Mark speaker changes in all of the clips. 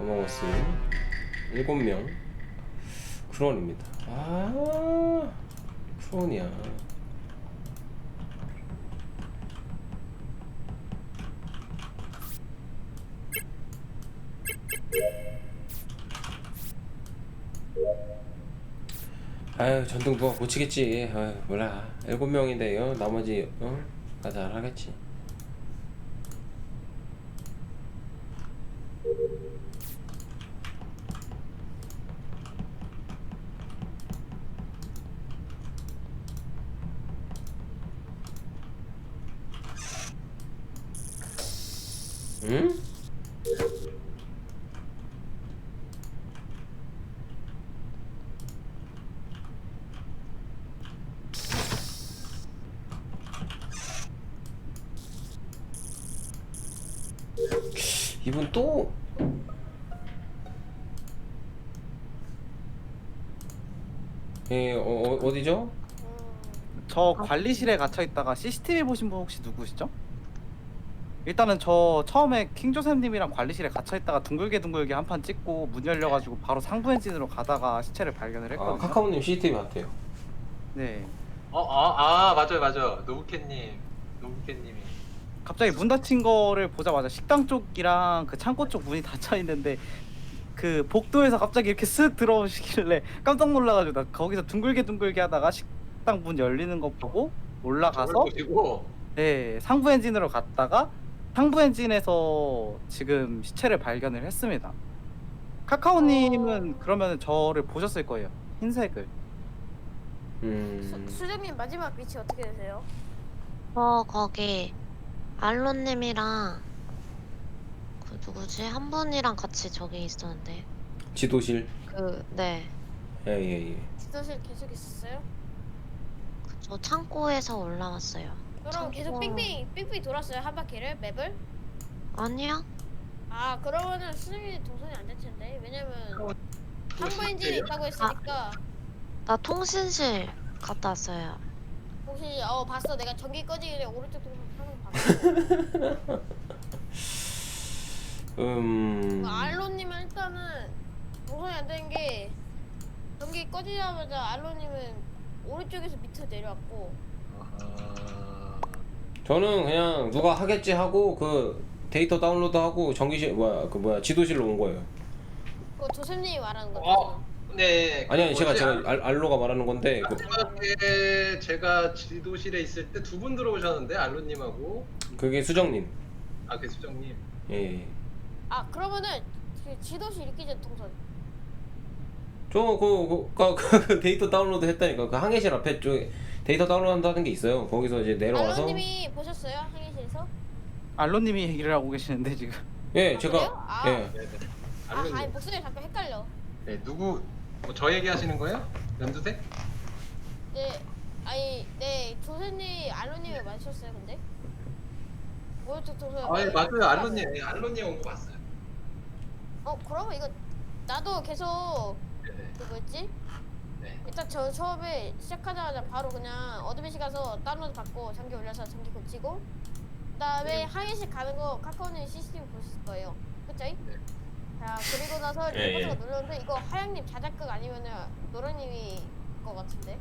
Speaker 1: 어마워스 7명 크론입니다. 아. 크론이야. 아유 전등 누가 고치겠지. 아유 몰라. 7명인데 요. 나머지 어? 다 잘하겠지 이분 또 예, 어, 어, 어 디죠?
Speaker 2: 저 관리실에 갇혀 있다가 CCTV 보신 분 혹시 누구시죠? 일단은 저 처음에 킹조셉님이랑 관리실에 갇혀 있다가 둥글게 둥글게 한 판 찍고 문 열려가지고 바로 상부 엔진으로 가다가 시체를 발견을
Speaker 1: 아,
Speaker 2: 했거든요.
Speaker 1: 카카오님 CCTV 같아요.
Speaker 2: 네.
Speaker 3: 어, 어, 아, 맞아요, 맞아요. 노부캣님, 노부캣님이.
Speaker 2: 갑자기 문 닫힌 거를 보자마자 식당 쪽이랑 그 창고 쪽 문이 닫혀 있는데 그 복도에서 갑자기 이렇게 쓱 들어오시길래 깜짝 놀라가지고 나 거기서 둥글게 둥글게 하다가 식당 문 열리는 거 보고 올라가서
Speaker 3: 보시고
Speaker 2: 네 상부 엔진으로 갔다가 상부 엔진에서 지금 시체를 발견을 했습니다. 카카오님은 그러면 저를 보셨을 거예요. 흰색을.
Speaker 1: 음,
Speaker 4: 수, 수정님 마지막 위치 어떻게 되세요?
Speaker 5: 저 거기 알로님이랑 그 누구지 한 분이랑 같이 저기 있었는데
Speaker 1: 지도실.
Speaker 5: 그네
Speaker 1: 예, 예, 예.
Speaker 4: 지도실 계속 있었어요?
Speaker 5: 저 창고에서 올라왔어요.
Speaker 4: 그럼 계속. 빙빙 빙빙 돌았어요 한 바퀴를 맵을?
Speaker 5: 아니요?
Speaker 4: 아 그러면은 수정님 동선이 안 될 텐데 왜냐면 상부 엔진이 있다고 했으니까
Speaker 5: 나 통신실 갔다 왔어요.
Speaker 4: 혹시 어 봤어 내가 전기 꺼지길래 오른쪽 동선
Speaker 1: 음.
Speaker 4: 그 알로님은 일단은 동선이 안 되는 게 전기 꺼지자마자 알로님은 오른쪽에서 밑으로 내려왔고
Speaker 3: 아,
Speaker 1: 저는 그냥 누가 하겠지 하고 그 데이터 다운로드하고 전기실 뭐야 그 뭐야 지도실로 온 거예요.
Speaker 4: 그거 조셉님이 말하는 거죠
Speaker 3: 어, 네.
Speaker 1: 아니 아니
Speaker 3: 그
Speaker 1: 제가? 제가 알, 알로가 말하는 건데 그,
Speaker 3: 마지막에 제가 지도실에 있을 때 두 분 들어오셨는데 알로님하고
Speaker 1: 그게 수정님.
Speaker 3: 아, 그 수정님.
Speaker 1: 예, 예.
Speaker 4: 아 그러면은 그 지도실 있기 전 동선
Speaker 1: 저그 그, 그, 그 데이터 다운로드 했다니까 그 항해실 앞에 쪽에 데이터 다운로드 한다는 게 있어요. 거기서 이제 내려와서
Speaker 4: 알로님이 보셨어요 항해실에서?
Speaker 2: 알로님이 얘기를 하고 계시는데 지금.
Speaker 1: 예
Speaker 4: 아,
Speaker 1: 제가
Speaker 4: 그래요? 아.
Speaker 1: 예
Speaker 3: 네, 네.
Speaker 4: 아 아니
Speaker 3: 알로님.
Speaker 4: 목소리 잠깐 헷갈려
Speaker 3: 네, 누구 뭐 저 얘기하시는 거예요? 연두색?
Speaker 4: 네 아니 네 조셉님 알로님을 맞췄어요 근데? 오른쪽 동선
Speaker 3: 아, 예, 맞아요. 알로님. 네, 알로님 온 거 봤어요.
Speaker 4: 어 그러면 이거 나도 계속
Speaker 3: 네, 네.
Speaker 4: 그 뭐였지?
Speaker 3: 네.
Speaker 4: 일단 저 처음에 시작하자마자 바로 그냥 어드미시 가서 다운로드 받고 전기 올려서 전기 고치고 그 다음에
Speaker 3: 네.
Speaker 4: 항해실 가는 거 카카오님 CCTV 보실 거예요 그쵸?
Speaker 3: 네.
Speaker 4: 자 그리고 나서
Speaker 1: 예,
Speaker 4: 리포트가
Speaker 1: 예.
Speaker 4: 눌렀는데 이거 하양님 자작극 아니면은 노랑님이 거 같은데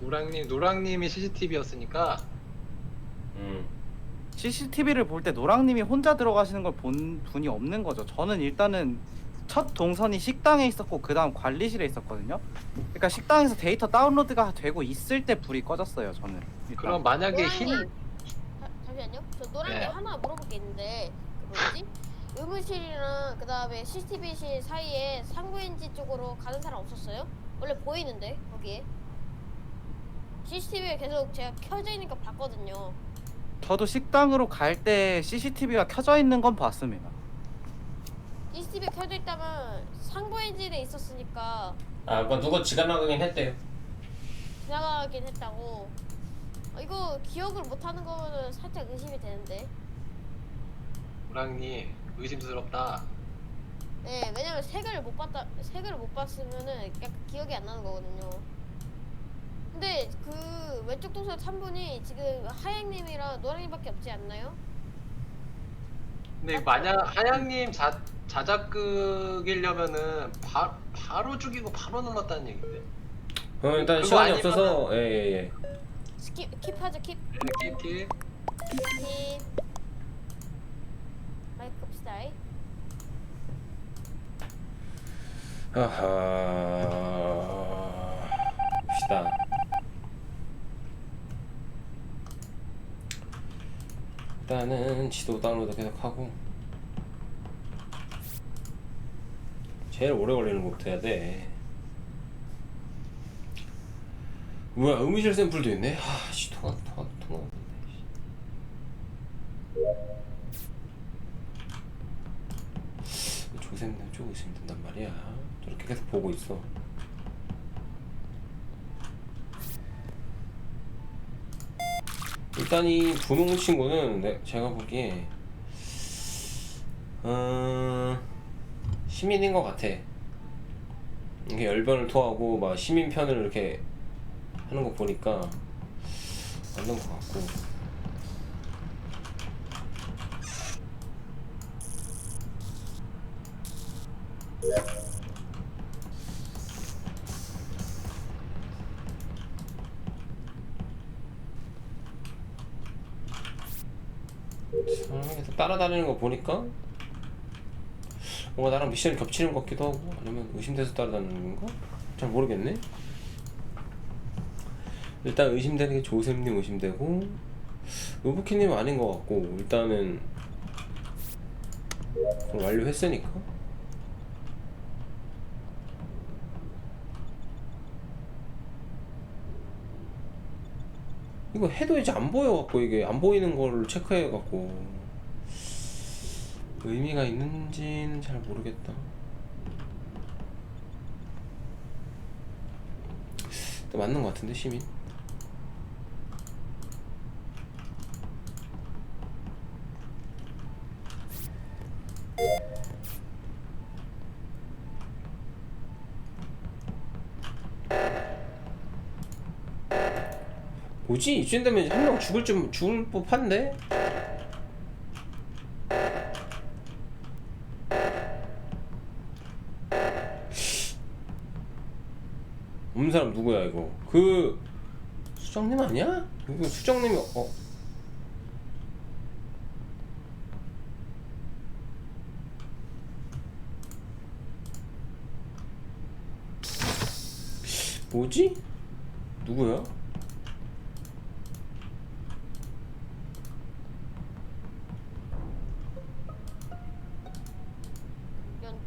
Speaker 3: 노랑님, 노랑님이 CCTV였으니까
Speaker 1: 음.
Speaker 2: CCTV를 볼 때 노랑님이 혼자 들어가시는 걸 본 분이 없는 거죠. 저는 일단은 첫 동선이 식당에 있었고 그 다음 관리실에 있었거든요. 그러니까 식당에서 데이터 다운로드가 되고 있을 때 불이 꺼졌어요. 저는. 일단.
Speaker 3: 그럼 만약에 흰
Speaker 4: 노랑님 자, 잠시만요 저 노랑님
Speaker 3: 네.
Speaker 4: 하나 물어볼 게 있는데 그 뭐지? 의무실이랑 그 다음에 CCTV실 사이에 상부엔진 쪽으로 가는 사람 없었어요? 원래 보이는데 거기에 CCTV에 계속 제가 켜져 있는 거 봤거든요
Speaker 2: 저도 식당으로 갈 때 CCTV가 켜져 있는 건 봤습니다.
Speaker 4: CCTV 켜져 있다면 상부엔진에 있었으니까
Speaker 1: 아 그건 누가 지나가긴 했대요.
Speaker 4: 지나가긴 했다고 어, 이거 기억을 못하는 거는 살짝 의심이 되는데
Speaker 3: 노랑님 의심스럽다.
Speaker 4: 네 왜냐면 색을 못 봤다 색을 못 봤으면은 약간 기억이 안 나는 거거든요 근데 그 왼쪽 동선 3분이 지금 하양님이랑 노랑님밖에 없지 않나요?
Speaker 3: 근데 만약 하양님 자 자작극이려면은 바, 바로 죽이고 바로 넘었다는 얘긴데.
Speaker 1: 어, 일단
Speaker 3: 그거
Speaker 1: 시간이
Speaker 3: 아니면은-
Speaker 1: 없어서 예예 예.
Speaker 4: 스킵 킵하죠 킵
Speaker 3: 이렇게
Speaker 4: 킵 일
Speaker 1: 아하. 봅시다. 일단은 지도 다운로드 계속 하고. 제일 오래 걸리는 것부터 해야 돼. 뭐야 음이실 샘플도 있네? 아씨 통화 통화 쪼고 있으면 된단 말이야. 저렇게 계속 보고 있어. 일단 이 분홍 친구는 내, 제가 보기에 어, 시민인 것 같아. 이게 열변을 토하고 막 시민 편을 이렇게 하는 거 보니까 맞는 것 같고 계속 따라다니는 거 보니까 뭔가 나랑 미션이 겹치는 것 같기도 하고 아니면 의심돼서 따라다니는 건가? 잘 모르겠네 일단 의심되는 게 조셉님 의심되고 노부키님 아닌 것 같고 일단은 완료했으니까 이거 해도 이제 안 보여갖고 이게 안 보이는 거를 체크해갖고 의미가 있는지는 잘 모르겠다. 또 맞는 것 같은데 시민? 뭐지 이쯤 되면 한 명 죽을 좀 죽을 법한데? 없는 사람 누구야 이거? 그 수정님 아니야? 이거 수정님이 어? 뭐지? 누구야?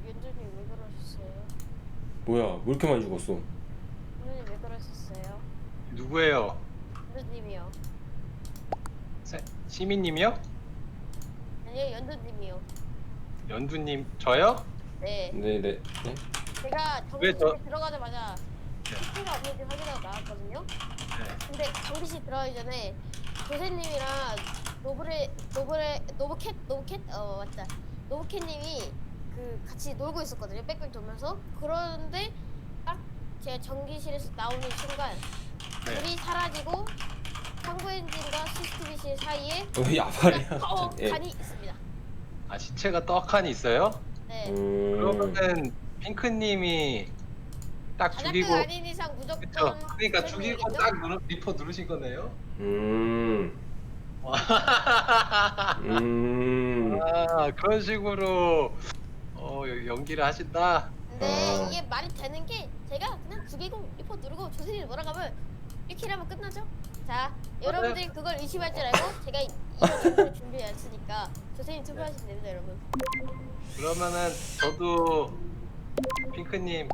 Speaker 4: 연 연주님 왜 그러셨어요?
Speaker 1: 뭐야? 왜 이렇게 많이 죽었어?
Speaker 4: 연주님 왜 그러셨어요?
Speaker 3: 누구예요?
Speaker 4: 연주님이요
Speaker 3: 세- 시민님이요?
Speaker 4: 아니요 연주님이요
Speaker 3: 연두님 저요?
Speaker 4: 네
Speaker 1: 네네 네.
Speaker 4: 제가
Speaker 3: 왜
Speaker 4: 정비실에
Speaker 3: 저-
Speaker 4: 들어가자마자 키가 없는지 확인하고 나왔거든요
Speaker 3: 네.
Speaker 4: 근데 정비실 들어가기 전에 조세님이랑 노브레 노브레 노브캣 노브캣 어 맞다 노브캣님이 그 같이 놀고 있었거든요 빽빽 돌면서 그런데 딱 제가 전기실에서 나오는 순간
Speaker 3: 네.
Speaker 4: 불이 사라지고 창고 엔진과 CCTV실 사이에
Speaker 1: 왜 야발이야?
Speaker 4: 어
Speaker 1: 예.
Speaker 4: 간이 있습니다
Speaker 3: 아 시체가 떡하니 있어요?
Speaker 4: 네
Speaker 1: 음...
Speaker 3: 그러면은 핑크님이 딱 죽이고
Speaker 4: 아닌 이상 무조건
Speaker 3: 그쵸? 그러니까? 죽이고 딱 누르, 리퍼 누르신 거네요?
Speaker 1: 음...
Speaker 3: 아
Speaker 1: 음...
Speaker 3: 그런 식으로 어 여- 연기를 하신다?
Speaker 4: 근데
Speaker 1: 어.
Speaker 4: 이게 말이 되는 게 제가 그냥 죽이고 리포 누르고 조세님 몰아가면 이렇게 하면 끝나죠? 자 여러분들이 그걸 의심할 줄 알고 제가 이- 이런 정보를 준비했으니까 조세님 투표하시면 됩니다 여러분
Speaker 3: 그러면은 저도 핑크님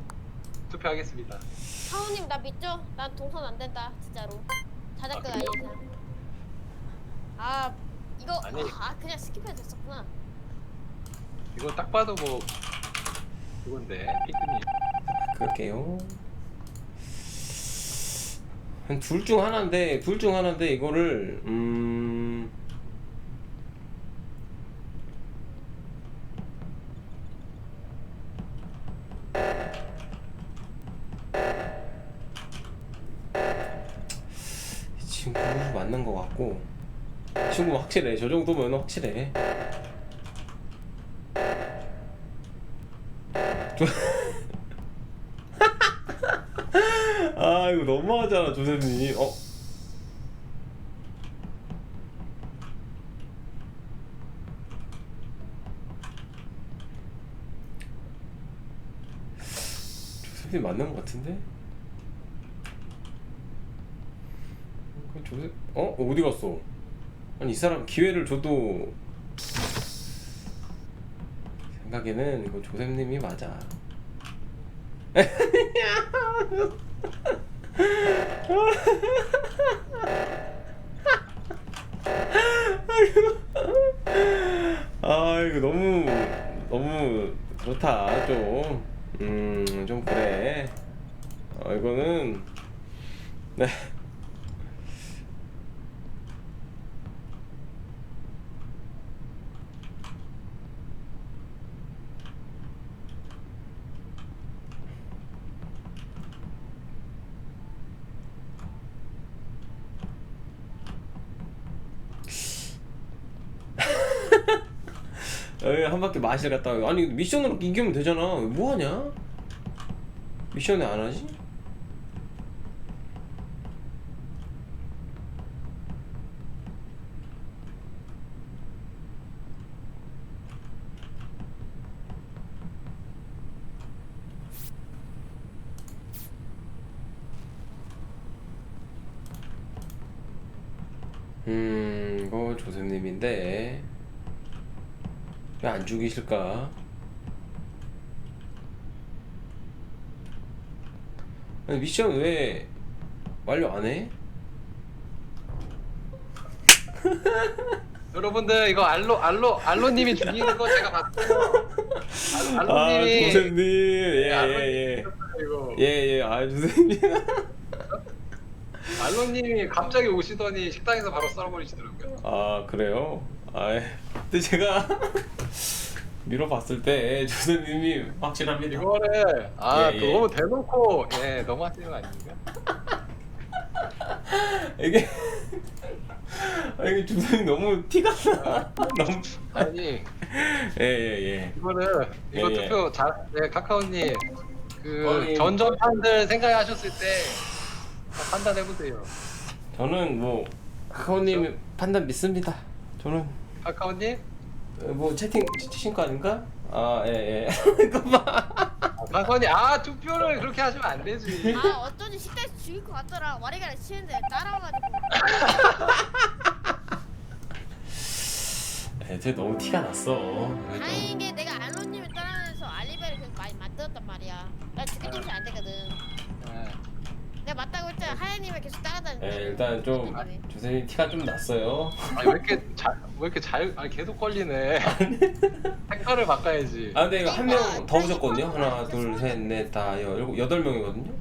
Speaker 3: 투표하겠습니다
Speaker 4: 사우님 나 믿죠? 난 동선 안 된다 진짜로 자작극
Speaker 3: 아,
Speaker 4: 이상 아 이거
Speaker 3: 아니.
Speaker 4: 아 그냥 스킵해도 됐었구나
Speaker 3: 이거 딱 봐도 뭐 그건데 핑크님
Speaker 1: 그럴게요. 둘 중 하나인데 둘 중 하나인데 이거를 음 이 친구 맞는 것 같고. 이 친구 확실해. 저 정도면 확실해 아 이거 너무하잖아 조셉님. 어. 조셉님 맞는 것 같은데? 그 조셉 어 어디 갔어? 아니 이 사람 기회를 줘도 생각에는 이거 조셉님이 맞아. 아 이거 너무 너무 그렇다 좀 음좀 그래. 어 이거는 네 에이, 한 바퀴 마실 갔다 와. 아니 미션으로 이기면 되잖아. 뭐 하냐? 미션에 안 하지? 음 이거 조셉님인데 왜 안 죽이실까? 아니, 미션 왜 완료 안 해?
Speaker 3: 여러분들 이거 알로 알로 알로님이 죽이는 거 제가 봤어요. 알-
Speaker 1: 아
Speaker 3: 알로님이 알로님이
Speaker 1: 예예예
Speaker 3: 죽였어요, 이거.
Speaker 1: 예예 아 조셉님
Speaker 3: 알로님이 갑자기 오시더니 식당에서 바로 썰어버리시더라고요.
Speaker 1: 아 그래요? 아 근데 제가 밀어봤을 때 조셉님이 확실합니다
Speaker 3: 이거를 아
Speaker 1: 예, 예.
Speaker 3: 너무 대놓고 예 너무 하시는 거 아닙니까?
Speaker 1: 이게 아 이게 조셉님 너무 티가 나 너무
Speaker 3: 아니
Speaker 1: 예예 예
Speaker 3: 이거를 이거
Speaker 1: 예, 예.
Speaker 3: 투표 잘 네, 카카오님 그
Speaker 1: 아니.
Speaker 3: 전전판들 생각하셨을 때 판단해 보세요.
Speaker 1: 저는 뭐 카카오님 판단 믿습니다 저는
Speaker 3: 카카오님?
Speaker 1: 어, 뭐 채팅 치신 거 아닌가? 아 예 예. 이거 봐.
Speaker 3: 카카오님 아 투표를 그렇게 하시면 안 되지.
Speaker 4: 아 어쩐지 식당에서 죽일 것 같더라. 와리가리 치는데 따라와가지고.
Speaker 1: 애들 너무 티가 났어. 그래도.
Speaker 4: 다행인 게 내가 알로님을 따라하면서 알리바를 많이 만들었단 말이야. 나 죽일 정신 안 되거든 했잖아 하얀님을 계속 따라다닌다
Speaker 1: 예, 일단 좀 조셉님 티가 좀 났어요
Speaker 3: 아니 왜 이렇게 잘 왜 이렇게 잘 아니 계속 걸리네. 색깔을 바꿔야지.
Speaker 1: 아 근데 이거 한 명 더 오셨거든요 하나 둘 셋 넷다 일곱 여덟 명이거든요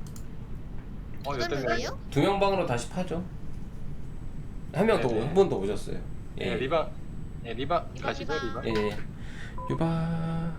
Speaker 3: 어 여덟
Speaker 4: 명이에요?
Speaker 3: 명.
Speaker 1: 두명 방으로 다시 파죠 한 명 더
Speaker 3: 네네.
Speaker 1: 한번더 오셨어요
Speaker 3: 예
Speaker 1: 예
Speaker 3: 리바 예 리바 가시죠 리바.
Speaker 1: 예, 예. 유바